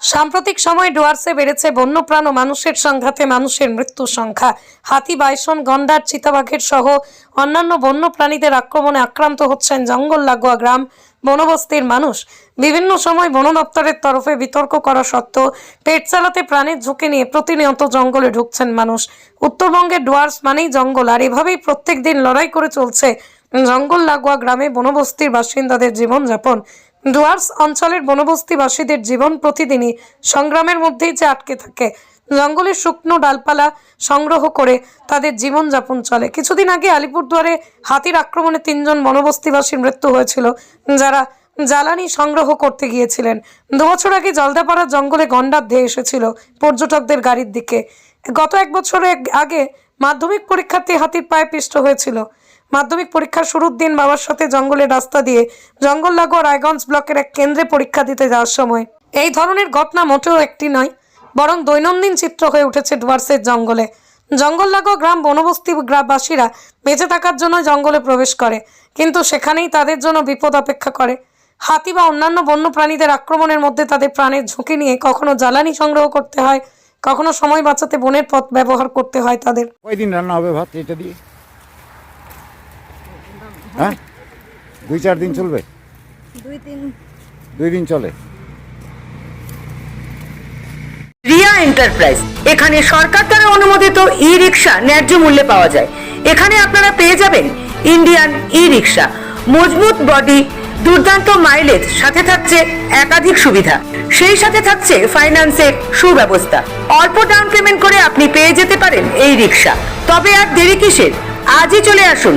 সাম্প্রতিক সময়ে ডুয়ার্সে বেড়েছে বন্যপ্রাণ ও মানুষের সংঘাতে মানুষের মৃত্যু সংখ্যা। হাতি, বাইসন, গন্ডার, চিতাবাঘের সহ অন্যান্য বন্য প্রাণীদের আক্রমণে আক্রান্ত হচ্ছেন জঙ্গল লাগোয়া গ্রাম বনবস্তির মানুষ। বিভিন্ন সময় বন দপ্তরের তরফে বিতর্ক করা সত্ত্বেও পেট চালাতে প্রাণের ঝুঁকি নিয়ে প্রতিনিয়ত জঙ্গলে ঢুকছেন মানুষ। উত্তরবঙ্গের ডুয়ার্স মানেই জঙ্গল, আর এভাবেই প্রত্যেক দিন লড়াই করে চলছে জঙ্গল লাগোয়া গ্রামে বনবস্তির বাসিন্দাদের জীবনযাপন। ডুয়ার্স অঞ্চলের বনবস্তিবাসীদের জীবন প্রতিদিনই সংগ্রামের মধ্যেই যে আটকে থাকে। জঙ্গলের শুকনো ডালপালা সংগ্রহ করে তাদের জীবনযাপন চলে। কিছুদিন আগে আলিপুরদুয়ারে হাতির আক্রমণে তিনজন বনবস্তিবাসীর মৃত্যু হয়েছিল, যারা জ্বালানি সংগ্রহ করতে গিয়েছিলেন। দু বছর আগে জলদাপাড়া জঙ্গলে গন্ডার ধেয়ে এসেছিল পর্যটকদের গাড়ির দিকে। গত এক বছর আগে মাধ্যমিক পরীক্ষার্থী হাতির পায়ে পিষ্ট হয়েছিল। মাধ্যমিক পরীক্ষার শুরুর দিন বাবার সাথে জঙ্গলের রাস্তা দিয়ে জঙ্গল লাগোয়া রায়গঞ্জ ব্লকের এক কেন্দ্রে পরীক্ষা দিতে যাওয়ার সময়। এই ধরনের ঘটনা মোটেও একটি নয়, বরং দৈনন্দিন চিত্র হয়ে উঠেছে ডুয়ার্সের জঙ্গলে। জঙ্গল লাগোয়া গ্রাম বনবস্তি গ্রামবাসীরা বেঁচে থাকার জন্য জঙ্গলে প্রবেশ করে, কিন্তু সেখানেই তাদের জন্য বিপদ অপেক্ষা করে। হাতি বা অন্যান্য বন্য প্রাণীদের আক্রমণের মধ্যে তাদের প্রাণের ঝুঁকি নিয়ে কখনো জ্বালানি সংগ্রহ করতে হয়, কখনো সময় বাঁচাতে বনের পথ ব্যবহার করতে হয় তাদের। কয়দিন রান্না হবে ভাত এটা দিয়ে? হ্যাঁ? দুই চার দিন চলবে? দুই তিন। দুই দিন চলে? রিয়া এন্টারপ্রাইজ। এখানে সরকার দ্বারা অনুমোদিত ই রিক্সা ন্যায্য মূল্যে পাওয়া যায়। এখানে আপনারা পেয়ে যাবেন ইন্ডিয়ান ই রিক্সা মজবুত বডি দুর্দান্ত মাইলেজ সাথে থাকছে একাধিক সুবিধা। সেই সাথে থাকছে ফাইন্যান্সের সুব্যবস্থা। অল্প ডাউন পেমেন্ট করে আপনি পেয়ে যেতে পারেন এই রিক্সা। তবে আর দেরি কিসের? আজই চলে আসুন।